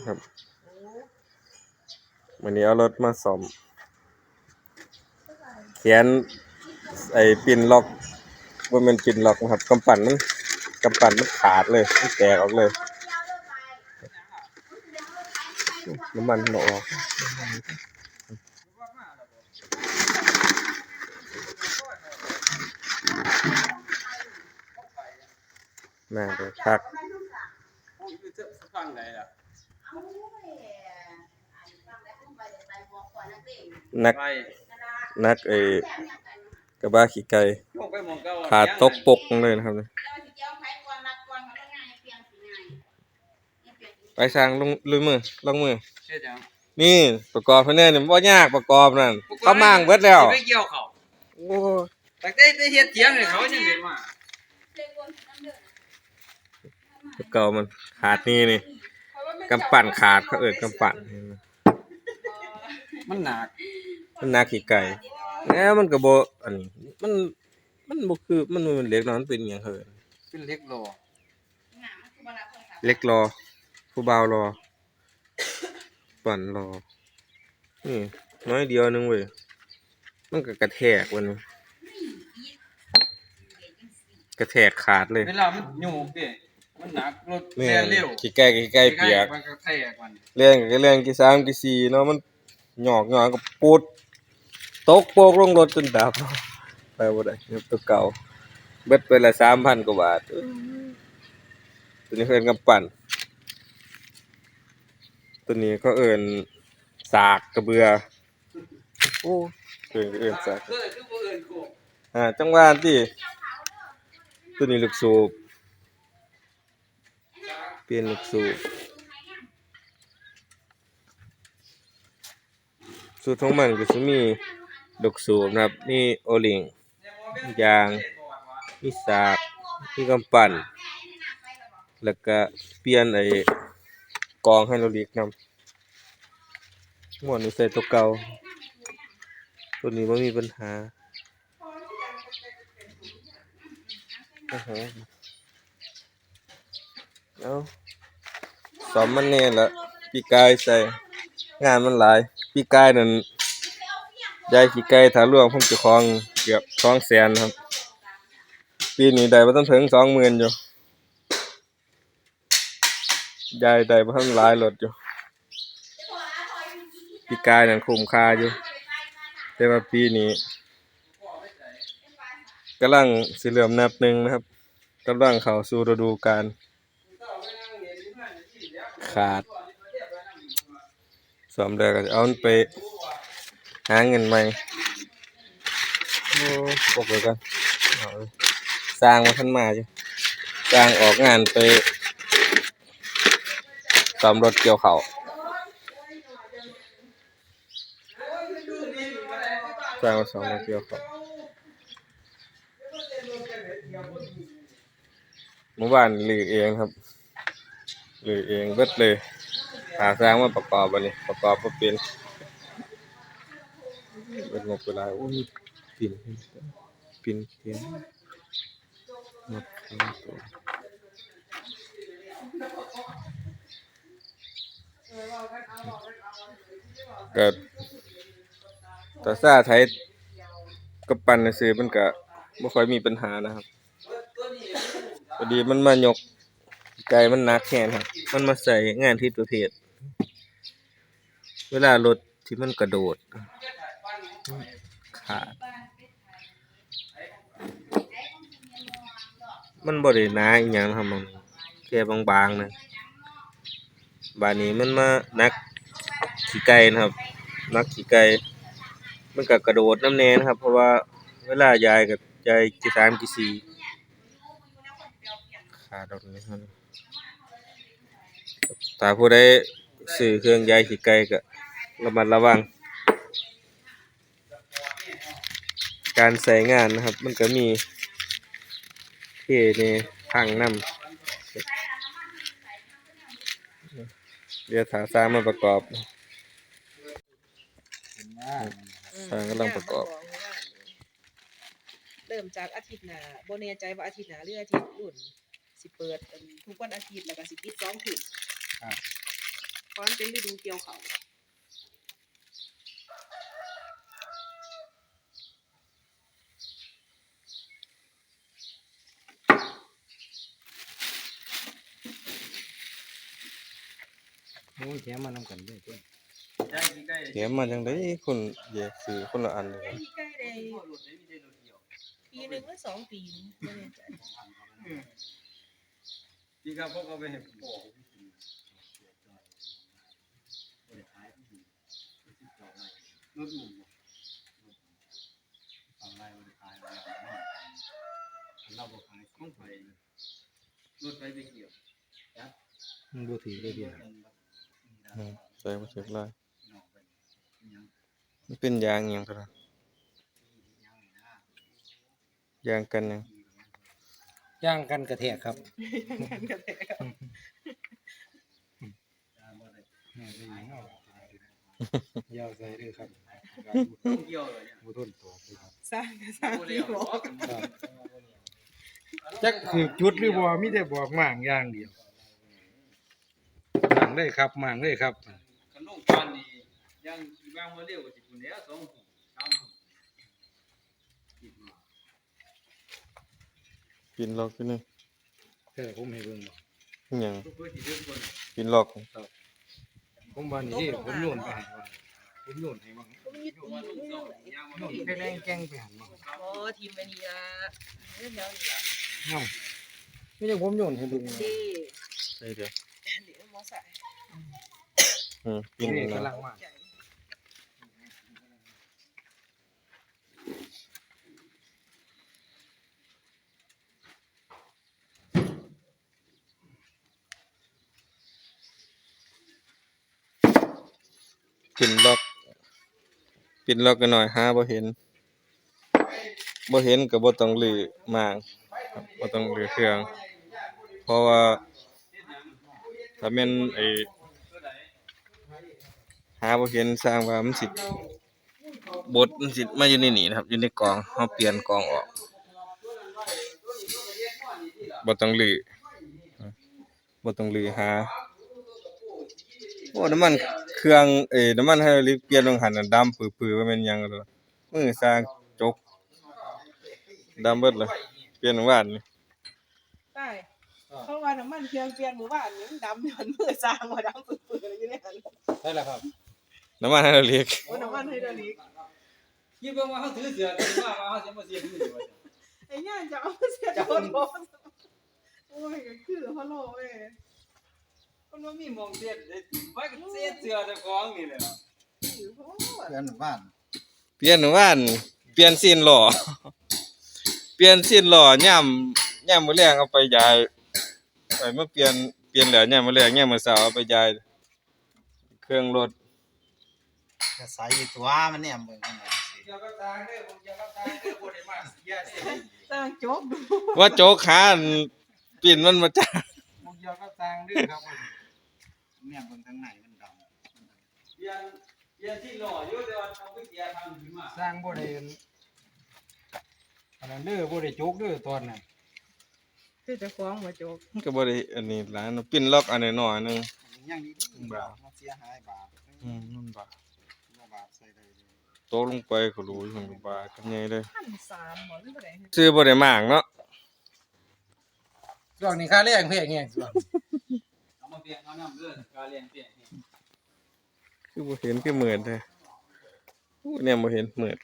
ครับวันนี้เอารถมาซ่อมเขียนไอ้ปินล็อกว่ามันปินล็อกนะครับกำปั่นมันกำปั่นมันขาดเลยมันแตกออกเลยน้ำมันหนออกน่าจะพักฟังได้ล่ะ นัก ไปนักไอ้กระบะขี่ไก่ลงไปหมองเก่าขาดตกปกเลยนะครับ ไปสร้างลงลุยมือลงมือเฮ็ดหยังนี่ประกอบเพิ่นแน่นี่บ่ยากประกอบนั่นเขามั่างเบิดแล้วสิไปเกี่ยวเขาโอ้ยแต่ได้ได้เฮ็ดเถียงให้เขายังได้มาตัวเก่ามันขาดนี่นี่ กำปั่นขาดเขาเอิ้นกำปั่นมันหนักมันนักขี่ไก่แล้วมันก็บ่อันนี้มันมันบ่คือมันบ่แมันเหล็กเนาะมันเป็นหยังเฮินเป็นเล็กโลเหล็กรอผู้บ่าวรอปั่นรอนี่น้อยเดียวหนึงเว้ยมันก็กระแทกวันนี้กระแทกขาดเลยเวลามันโยกดิ มันหนักรถแม่แล่นเร็วขี้ไก่ขี้ไก่เปียกมันก็แทกมันเรื่องก็เรื่องกี่สามกี่สี่เนาะมันหยอกหยอกก็ปุดตกโปกลงรถจนดับไปบ่ได้ครับตัวเก่าเบิดไปละ3,000กว่าบาทเอ้ยตัวนี้เอิ้นกำปั่น ตัวนี้เขาเอิ้นสากกระเบือโอ้เอิ้นก็เอิ้นสากเออคือบ่เอิ้นโคกอ่าจังหวะที่ตัวนี้ลูกสูบเป ลี่ยนลูกสูบสูตรของมันก็จะมีลูกสูบนะครับ มีโอลิงยาง มีสากมีกำปั่นแล้วก็เปลี่ยนไอ้กองให้เราเลีกนำหมวดนี้ใส่ตัวเก่า ตัวนี้ไม่มีปัญหาโอ้โหเอา สอมมันเนี่ยละปีกายใส่งานมันหลายปีกายนั่นยายขี้ไก่ถาล่วงผมจะคลองเกือบสองแสนครับ ปีนี้ได้มาต้องถึงสองหมื่นอยู่ยายได้มาทั้งหลายรถอยู่ปีกายนั่นคุ้มค่าอยู่ แต่ว่าปีนี้กำลังสิเหลื่อมนับหนึ่งนะครับกำลังเข้าสู่ฤดูกาล ขาดสอมแล้วก็จะเอาไป หาเงินใหม่โอ้ปกเลยกันเอาเลยสร้างมาทันมาจ้ะสร้างออกงานไปซ่อมรถเกี่ยวเขาสร้างมาซ่อมรถเกี่ยวเขาวเมื่อวานหลือเองครับ ลือเองเบิดเลยหาสร้างมาประกอบอันนี้ประกอบมาเป็นเป็นงบเวลาโอ้ยปิ่นปิ่นเขียนหมดทั้งตัวก็แต่ซาไทยกับปันในซื้อมันก็บ่ค่อยมีปัญหานะครับพอดีมันมายก ไก่มันหนักแขนครับ มันมาใส่งานที่ประเภทเวลารถที่มันกระโดด ขาด มันบ่ได้หนาอีหยังนะครับมันแค่บางๆนะบานนี้มันมานักขี่ไก่นะครับ นักขี่ไก่มันก็กระโดดน้ำแน่นะครับ เพราะว่าเวลายายกับยายกี่สามกี่สี่ขาดอกนี้ครับ ถ้าผู้ใดซื้อเครื่องย้ายขี้ไก่ก็ระมัดระวัง การใส่งานนะครับ มันก็มีเท่นี่พังนำเดี๋ยวถาสร้างมาประกอบสร้างกำลังประกอบ เริ่มจากอาทิตย์หน้าบ่แน่ใจว่าอาทิตย์หน้าหรืออาทิตย์รุ่นสิเปิดทุกวันอาทิตย์แล้วก็สิปิดสองถึง ทุ่มเพราะมันเป็นฤดูเกี่ยวเขาวโอ้ยแถมมานำกันด้วยตัวได้ที่ใกล้เดี๋ยวมาจังได๋คนแยกซื้อคนละอันเลยไอ้ที่ใกล้ได้รถได้มีได้รถเดียวปีหนึ่งหรือสองปีนี่บ่แน่ใจที่ครับพวกเขาไปเห็นป อกรถหมุนฝั่งไรมันขายแล้วเราบอกขายของไฟรถไฟไปเกี่ยวมันบ่ถือเลยเดียวอืมใส่บ่ถึกลายมันเป็นยางอิหยังตัวนั้นยางกันหยังย่างกันกระแทกครับกันกันแต่แม่ได้ยินเอา ยาวใส่ด้วยครับต้องเกี่ยวเลยเนี่ยบ่ทนตัวเลยครับสร้างก็สร้างโมเดที่ลบอกจักคือจุดหรือบ่มีแต่บอกมางอย่างเดียวมางเลยครับมางเลยครับขนมปันนี่ยังบางโมเดลสิคุณเนี้ยสองหูสามหูคิดมาปินล็อกอยู่นี่แต่ผมให้เบิ่งบ่อิหยังทุกเพื่อที่เดินคนปินล็อก ผมว่านี่ที่ผมโยนไปให้ว่าผมโยนให้บ้างก็มันยึดอยู่ตีว่าอลูยู่กไม่สอรู้งไหนยางมันโยนไปแรงแกล้งไปหันมาโอ้ทีมไปนี่ละเรื่องแล้วนี่ละเอ้าไม่ใช่ผมโยนให้เบิ่งเด้ใส่เดี๋ยวเดี๋ยวมอสายอืมปินนี่นี่กำลันะงมาใจ ปินล็อก ปินล็อกกันหน่อยหาบ่เห็นบ่เห็นก็บ่ต้องลือมางครับบ่ต้องลือเครื่อง เพราะว่าถ้าแม่นไอ้หาบ่เห็นสร้างว่ามันสิบดมันสิมาอยู่ในนี่นะครับ อยู่ในกองเฮาเปลี่ยนกองออกบ่ต้องลือบ่ต้องลือหา โอ้น้ำมันเครื่องเอ้ยน้ำมันไฮดรอลิกเปลี่ยนลงหันน่ะดำปื้อๆว่าแม่นหยังเลยมือสร้างจกดำเบิดเลยเปลี่ยนว่านนี่ใช่เขาว่าน้ำมันเครื่องเปลี่ยนหมู่บ้านนี่มันดำมันมือสร้างว่าดำปื้อๆอะไรอยู่ในนั้นได้แล้วครับน้ำมันไฮดรอลิกโอ้น้ำมันไฮดรอลิกคิดว่าเขาถือเสือถือว่าเขาจะมาเสียมืออยู่ไอ้ย่านจะเอาเสียโดนโดนโอ้ยก็คือฮัลโหลเว้ย มันว่ามีมองเสียได้ไว้ก็เสียเสือเจ้าของนี่แหละคือโอ้ยเพื่อนบ้านเปลี่ยนว่านเปลี่ยนซีนหล่อ เปลี่ยนซีนหล่อย่ำย่ำมื้อแรงเอาไปยายไปมาเปลี่ยนเปลี่ยนแล้วย่ำมื้อแรงย่ำมื้อเช้าเอาไปยายเครื่องรถจะใส่ตัวมันเนี่ยเบิ่งมันน่ะสิเจ้าก็ตายเด้อผมเจ้าก็ตายเด้อบ่ได้มาเสียเด้อสร้างโจ๊กดูว่าโจกขาอันปิ่นมันมาจ้ามุกยอก็สร้างดื้อครับ เนี่ยเบิ่งทางไหนมันดำเปลี่ยนเปลี่ยนที่หล่ออยู่แต่ว่าเขาไปเสียทำขึ้นมาสร้างบ่ได้อันนั้นเด้อบ่ได้โจกเด้อตอนนั้นคือจะฟ้องมาโจ๊กมันก็บ่ได้อันนี้หลายเนาะปิ่นล็อกอันน้อยๆหนึงมันยังดีๆบ่ามันเสียหายบาทอืมมันบาดบ่บาทใส่ได้เลยโตลงไปก็รู้อยู่มันบาดกันใหญ่เลยพันสามหมอหรือเปล่าซื้อบ่ได้มากเนาะช่วงนี้ค่าแรงแพงแฮงช่วงเอามาเป ลี่ยนเอาน้ำเด้อการเรียนเปลี่ยนคือบ่เห็นคือเหมือนแท้อู้เนี่ยบ่เห็นเหมือน